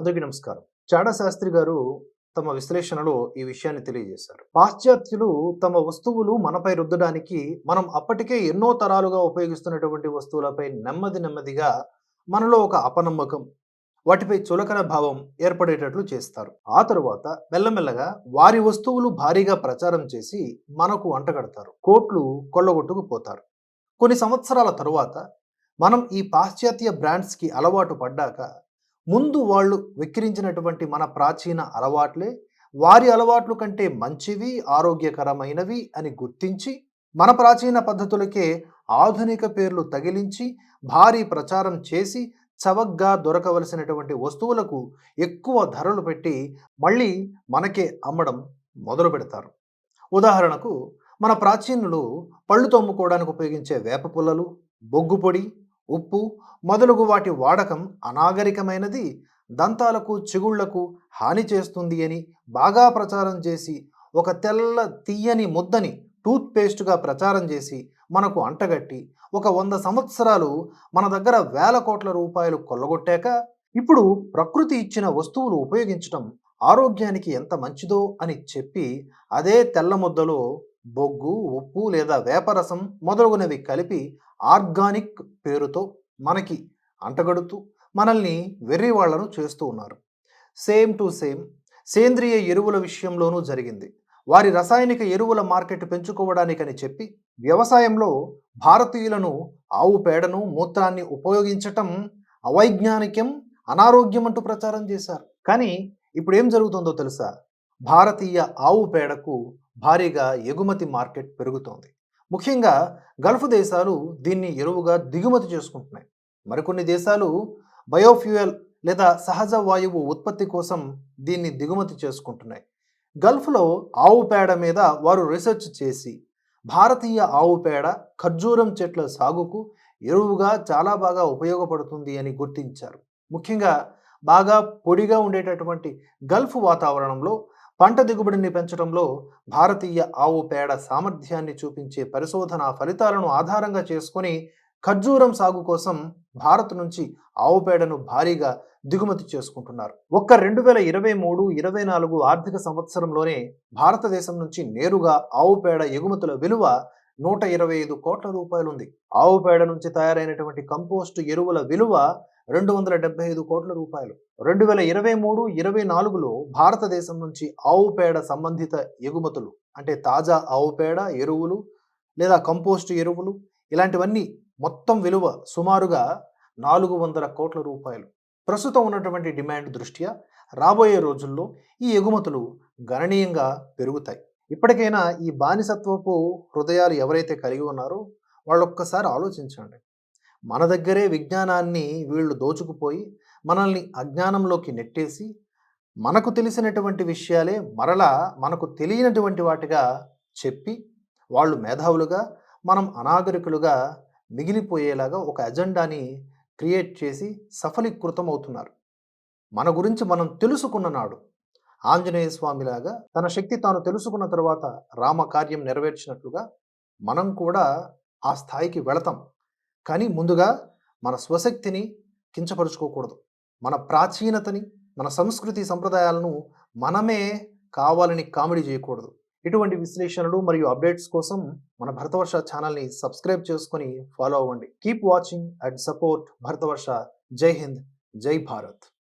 అందరికీ నమస్కారం. చాడా శాస్త్రి గారు తమ విశ్లేషణలో ఈ విషయాన్ని తెలియజేశారు. పాశ్చాత్యులు తమ వస్తువులు మనపై రుద్దడానికి మనం అప్పటికే ఎన్నో తరాలుగా ఉపయోగిస్తున్నటువంటి వస్తువులపై నెమ్మది నెమ్మదిగా మనలో ఒక అపనమ్మకం వాటిపై చులకన భావం ఏర్పడేటట్లు చేస్తారు. ఆ తరువాత మెల్లమెల్లగా వారి వస్తువులు భారీగా ప్రచారం చేసి మనకు అంటగడతారు కోట్లు కొల్లగొట్టుకుపోతారు కొన్ని సంవత్సరాల తరువాత మనం ఈ పాశ్చాత్య బ్రాండ్స్కి అలవాటు పడ్డాక ముందు వాళ్ళు వెక్కిరించినటువంటి మన ప్రాచీన అలవాట్లే వారి అలవాట్లు కంటే మంచివి ఆరోగ్యకరమైనవి అని గుర్తించి మన ప్రాచీన పద్ధతులకే ఆధునిక పేర్లు తగిలించి భారీ ప్రచారం చేసి చవగ్గా దొరకవలసినటువంటి వస్తువులకు ఎక్కువ ధరలు పెట్టి మళ్ళీ మనకే అమ్మడం మొదలు పెడతారు. ఉదాహరణకు మన ప్రాచీనులు పళ్ళు తోముకోవడానికి ఉపయోగించే వేప పుల్లలు బొగ్గు పొడి ఉప్పు మొదలగు వాటి వాడకం అనాగరికమైనది దంతాలకు చిగుళ్ళకు హాని చేస్తుంది అని బాగా ప్రచారం చేసి ఒక తెల్ల తీయని ముద్దని టూత్పేస్ట్గా ప్రచారం చేసి మనకు అంటగట్టి ఒక వంద సంవత్సరాలు మన దగ్గర వేల కోట్ల రూపాయలు కొల్లగొట్టాక ఇప్పుడు ప్రకృతి ఇచ్చిన వస్తువులు ఉపయోగించడం ఆరోగ్యానికి ఎంత మంచిదో అని చెప్పి అదే తెల్ల ముద్దలో బొగ్గు ఉప్పు లేదా వేపరసం మొదలగునవి కలిపి ఆర్గానిక్ పేరుతో మనకి అంటగడుతూ మనల్ని వెర్రి వాళ్ళను చేస్తూ ఉన్నారు. సేమ్ టు సేమ్ సేంద్రియ ఎరువుల విషయంలోనూ జరిగింది. వారి రసాయనిక ఎరువుల మార్కెట్ పెంచుకోవడానికని చెప్పి వ్యవసాయంలో భారతీయులను ఆవు పేడను మూత్రాన్ని ఉపయోగించటం అవైజ్ఞానికం అనారోగ్యం అంటూ ప్రచారం చేశారు. కానీ ఇప్పుడు ఏం జరుగుతుందో తెలుసా? భారతీయ ఆవు పేడకు భారీగా ఎగుమతి మార్కెట్ పెరుగుతోంది. ముఖ్యంగా గల్ఫ్ దేశాలు దీన్ని ఎరువుగా దిగుమతి చేసుకుంటున్నాయి. మరికొన్ని దేశాలు బయోఫ్యూయల్ లేదా సహజ వాయువు ఉత్పత్తి కోసం దీన్ని దిగుమతి చేసుకుంటున్నాయి. గల్ఫ్లో ఆవు పేడ మీద వారు రీసెర్చ్ చేసి భారతీయ ఆవు పేడ ఖర్జూరం చెట్ల సాగుకు ఎరువుగా చాలా బాగా ఉపయోగపడుతుంది అని గుర్తించారు. ముఖ్యంగా బాగా పొడిగా ఉండేటటువంటి గల్ఫ్ వాతావరణంలో పంట దిగుబడిని పెంచడంలో భారతీయ ఆవు పేడ సామర్థ్యాన్ని చూపించే పరిశోధన ఫలితాలను ఆధారంగా చేసుకొని ఖర్జూరం సాగు కోసం భారత్ నుంచి ఆవు పేడను భారీగా దిగుమతి చేసుకుంటున్నారు. ఒక్క రెండు వేల ఇరవై మూడు ఇరవై నాలుగు ఆర్థిక సంవత్సరంలోనే భారతదేశం నుంచి నేరుగా ఆవు పేడ ఎగుమతుల విలువ నూట ఇరవై ఐదు కోట్ల రూపాయలు ఉంది ఆవు పేడ నుంచి తయారైనటువంటి కంపోస్ట్ ఎరువుల విలువ రెండు వందల డెబ్బై ఐదు కోట్ల రూపాయలు. రెండు వేల ఇరవై మూడు ఇరవై నాలుగులో భారతదేశం నుంచి ఆవు పేడ సంబంధిత ఎగుమతులు అంటే తాజా ఆవు పేడ ఎరువులు లేదా కంపోస్ట్ ఎరువులు ఇలాంటివన్నీ మొత్తం విలువ సుమారుగా నాలుగు వందల కోట్ల రూపాయలు. ప్రస్తుతం ఉన్నటువంటి డిమాండ్ దృష్ట్యా రాబోయే రోజుల్లో ఈ ఎగుమతులు గణనీయంగా పెరుగుతాయి. ఇప్పటికైనా ఈ బానిసత్వపు హృదయాలు ఎవరైతే కలిగి ఉన్నారో వాళ్ళు ఒక్కసారి ఆలోచించండి. మన దగ్గరే విజ్ఞానాన్ని వీళ్ళు దోచుకుపోయి మనల్ని అజ్ఞానంలోకి నెట్టేసి మనకు తెలిసినటువంటి విషయాలే మరలా మనకు తెలియనటువంటి వాటిగా చెప్పి వాళ్ళు మేధావులుగా మనం అనాగరికులుగా మిగిలిపోయేలాగా ఒక అజెండాని క్రియేట్ చేసి సఫలీకృతం అవుతున్నారు మన గురించి మనం తెలుసుకున్న నాడు ఆంజనేయ స్వామిలాగా తన శక్తి తాను తెలుసుకున్న తర్వాత రామ కార్యం నెరవేర్చినట్లుగా మనం కూడా ఆ స్థాయికి వెళతాం. కానీ ముందుగా మన స్వశక్తిని కించపరుచుకోకూడదు. మన ప్రాచీనతని మన సంస్కృతి సంప్రదాయాలను మనమే కావాలని కామెడీ చేయకూడదు. ఇటువంటి విశ్లేషణలు మరియు అప్డేట్స్ కోసం మన భరతవర్ష ఛానల్ని సబ్స్క్రైబ్ చేసుకొని ఫాలో అవ్వండి. Keep watching and support Bharatavarsha Jai Hind. Jai Bharat.